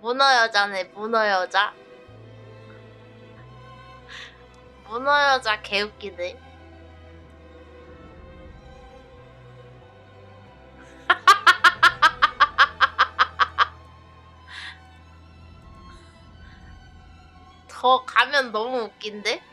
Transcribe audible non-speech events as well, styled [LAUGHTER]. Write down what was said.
문어 여자네 문어 여자. 문어 여자 개웃기네. [LAUGHS] 더 가면 너무 웃긴데?